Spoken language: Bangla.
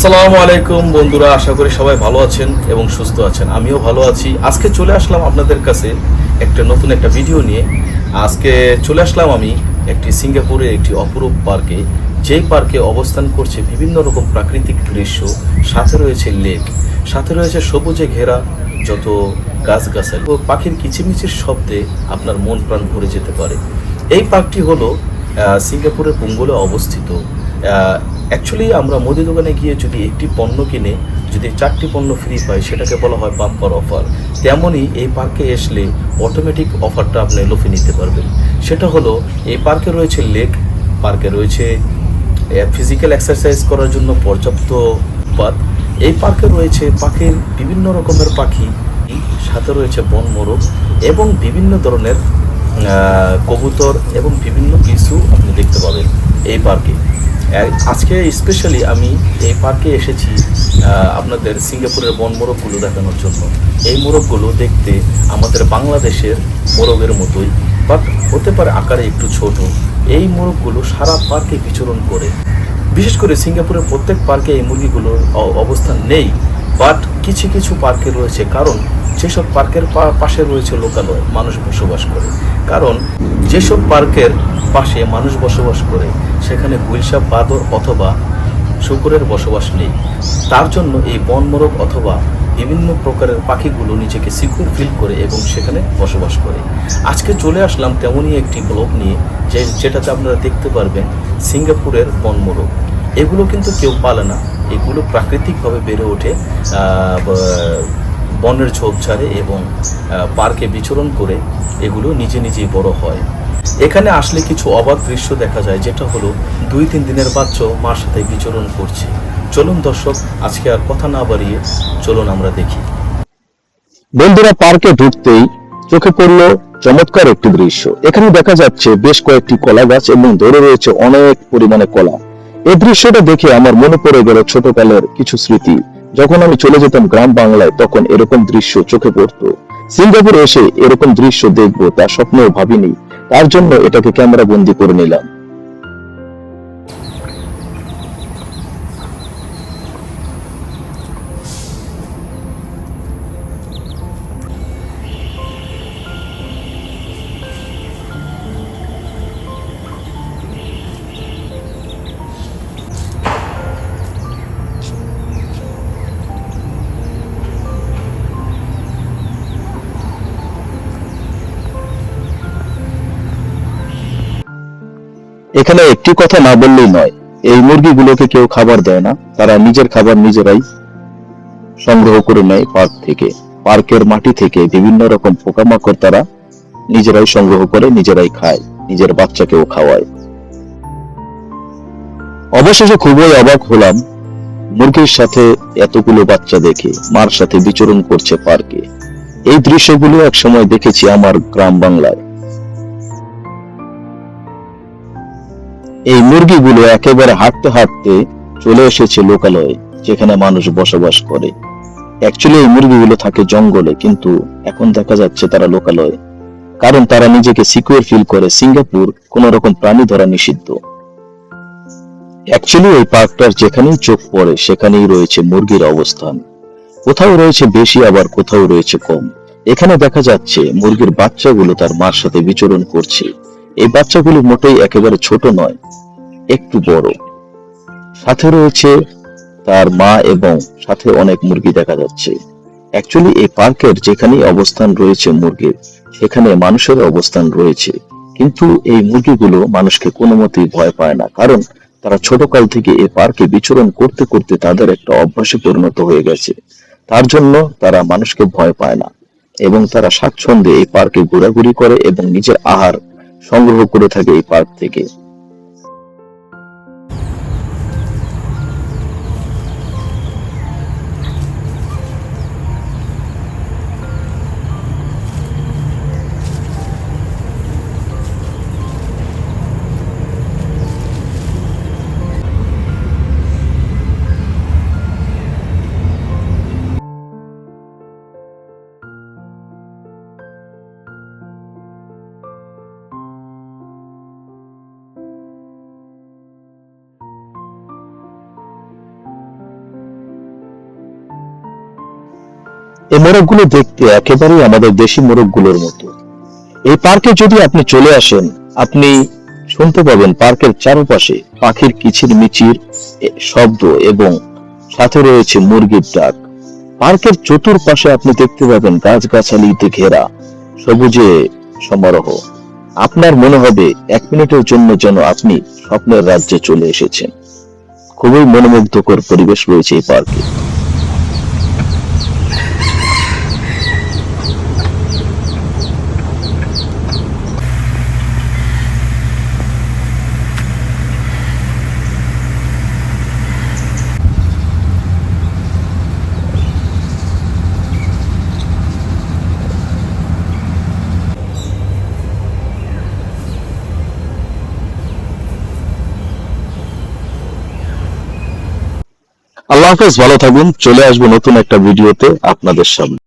আসসালামু আলাইকুম বন্ধুরা, আশা করি সবাই ভালো আছেন এবং সুস্থ আছেন। আমিও ভালো আছি। আজকে চলে আসলাম আপনাদের কাছে একটা নতুন একটা ভিডিও নিয়ে। আজকে চলে আসলাম আমি একটি সিঙ্গাপুরে একটি অপরূপ পার্কে। যেই পার্কে অবস্থান করছে বিভিন্ন রকম প্রাকৃতিক দৃশ্য, সাথে রয়েছে লেক, সাথে রয়েছে সবুজে ঘেরা যত গাছগাছালি ও পাখির কিচিমিচির শব্দে আপনার মন প্রাণ ভরে যেতে পারে। এই পার্কটি হলো সিঙ্গাপুরের পুঙ্গলে অবস্থিত অ্যাকচুয়ালি আমরা মুদি দোকানে গিয়ে যদি একটি পণ্য কিনে, যদি চারটি পণ্য ফ্রি পাই, সেটাকে বলা হয় বাম্পার অফার তেমনই এই পার্কে আসলে অটোমেটিক অফারটা আপনি লোফে নিতে পারবেন। সেটা হলো, এই পার্কে রয়েছে লেক পার্কে রয়েছে ফিজিক্যাল এক্সারসাইজ করার জন্য পর্যাপ্ত পাত এই পার্কে রয়েছে পাখির বিভিন্ন রকমের পাখি, সাথে রয়েছে বন মোরগ এবং বিভিন্ন ধরনের কবুতর এবং বিভিন্ন কিছু আপনি দেখতে পাবেন এই পার্কে আজকে স্পেশালি আমি এই পার্কে এসেছি আপনাদের সিঙ্গাপুরের বন মোরগগুলো দেখানোর জন্য। এই মোরগগুলো দেখতে আমাদের বাংলাদেশের মোরগের মতোই বাট হতে পারে আকারে একটু ছোট। এই মোরগগুলো সারা পার্কে বিচরণ করে। বিশেষ করে সিঙ্গাপুরের প্রত্যেক পার্কে এই মুরগিগুলোর অবস্থান নেই। বাট কিছু কিছু পার্কে রয়েছে। কারণ যেসব পার্কের পাশে রয়েছে লোকালয়, মানুষ বসবাস করে। কারণ যেসব পার্কের পাশে মানুষ বসবাস করে, সেখানে গুইলসাপ বাদর অথবা শুকুরের বসবাস নেই। তার জন্য এই বনমোরগ অথবা বিভিন্ন প্রকারের পাখিগুলো নিজেকে সিকিউর ফিল করে এবং সেখানে বসবাস করে। আজকে চলে আসলাম তেমনই একটি ব্লগ নিয়ে, যে যেটাতে আপনারা দেখতে পারবেন সিঙ্গাপুরের বনমোরগ এগুলো কিন্তু কেউ পালে না। এগুলো প্রাকৃতিকভাবে বেড়ে ওঠে বনের ঝোপঝাড়ে এবং পার্কে বিচরণ করে এগুলো নিজে নিজেই বড় হয়। এখানে আসলে কিছু অবাক দৃশ্য দেখা যায়, যেটা হলো দুই তিন দিনের বাচ্চা মার সাথে বিচরণ করছে। চলুন দর্শক, আজকে আর কথা না বাড়িয়ে চলুন আমরা দেখি। বন্ধুরা, পার্কে ঢুকতেই চোখে পড়ল চমৎকার একটি দৃশ্য। এখানে দেখা যাচ্ছে বেশ কয়েকটি কলা গাছ এবং ধরে রয়েছে অনেক পরিমাণে কলা। এই দৃশ্যটা দেখে আমার মনে পড়ে গেল ছোটকালের কিছু স্মৃতি। যখন আমি চলে যেতাম গ্রাম বাংলায়, তখন এরকম দৃশ্য চোখে পড়তো। সিঙ্গাপুরে এসে এরকম দৃশ্য দেখব তা স্বপ্নেও ভাবিনি। তার জন্য এটাকে ক্যামেরা বন্দি করে নিলাম। এখানে একটি কথা না বললেই নয়, এই মুরগিগুলোকে কেউ খাবার দেয় না, তারা নিজের খাবার নিজেরাই সংগ্রহ করে নেয় পার্ক থেকে। পার্কের মাটি থেকে বিভিন্ন রকম পোকামাকড় তারা নিজেরাই সংগ্রহ করে, নিজেরাই খায়, নিজের বাচ্চাকেও খাওয়ায়। অবশেষে খুবই অবাক হলাম, মুরগির সাথে এতগুলো বাচ্চা দেখে, মার সাথে বিচরণ করছে পার্কে এই দৃশ্যগুলো একসময় দেখেছি আমার গ্রাম বাংলায় এই মুরগিগুলো একেবারে হাঁটতে হাঁটতে চলে এসেছে লোকালয়ে, যেখানে মানুষ বসবাস করে। অ্যাকচুয়ালি এই মুরগিগুলো থাকে জঙ্গলে, কিন্তু এখন দেখা যাচ্ছে তারা লোকালয়ে। কারণ তারা নিজেকে সিকিউর ফিল করে, সিঙ্গাপুর কোন রকম প্রাণী ধরা নিষিদ্ধ। অ্যাকচুয়ালি এই পার্কটার যেখানেই চোখ পড়ে, সেখানেই রয়েছে মুরগির অবস্থান। কোথাও রয়েছে বেশি, আবার কোথাও রয়েছে কম। এখানে দেখা যাচ্ছে মুরগির বাচ্চাগুলো তার মার সাথে বিচরণ করছে। এই বাচ্চাগুলো মোটেই একেবারে ছোট নয়, একটু বড়। সাথে রয়েছে তার মা এবং সাথে অনেক মুরগি দেখা যাচ্ছে। অ্যাকচুয়ালি এই পার্কের যেখানেই অবস্থান রয়েছে মুরগির সেখানে মানুষের অবস্থান রয়েছে। কিন্তু এই মুরগিগুলো মানুষকে কোনো মতেই ভয় পায় না, কারণ তারা ছোটকাল থেকে এই পার্কে বিচরণ করতে করতে তাদের একটা অভ্যাসে পরিণত হয়ে গেছে। তার জন্য তারা মানুষকে ভয় পায় না, এবং তারা স্বাচ্ছন্দ্যে এই পার্কে ঘোরাঘুরি করে এবং নিজের আহার সংগ্রহ করে থাকে এই পার্ক থেকে। এই মোরগগুলো দেখতে একেবারেই আমাদের দেশি মোরগগুলোর মতো। এই পার্কে যদি আপনি চলে আসেন, আপনি শুনতে পাবেন পার্কের চারপাশে পাখির কিচির মিচির শব্দ এবং সাথে রয়েছে মুরগির ডাক। পার্কের চতুর্পাশে আপনি দেখতে পাবেন গাছগাছালিতে ঘেরা, সবুজে সমারোহ। আপনার মনে হবে এক মিনিটের জন্য যেন আপনি স্বপ্নের রাজ্যে চলে এসেছেন। খুবই মনোমুগ্ধকর পরিবেশ রয়েছে এই পার্কে। আল্লাহ হাফেজ ভালো থাকুন। চলে আসব নতুন একটা ভিডিওতে আপনাদের সামনে।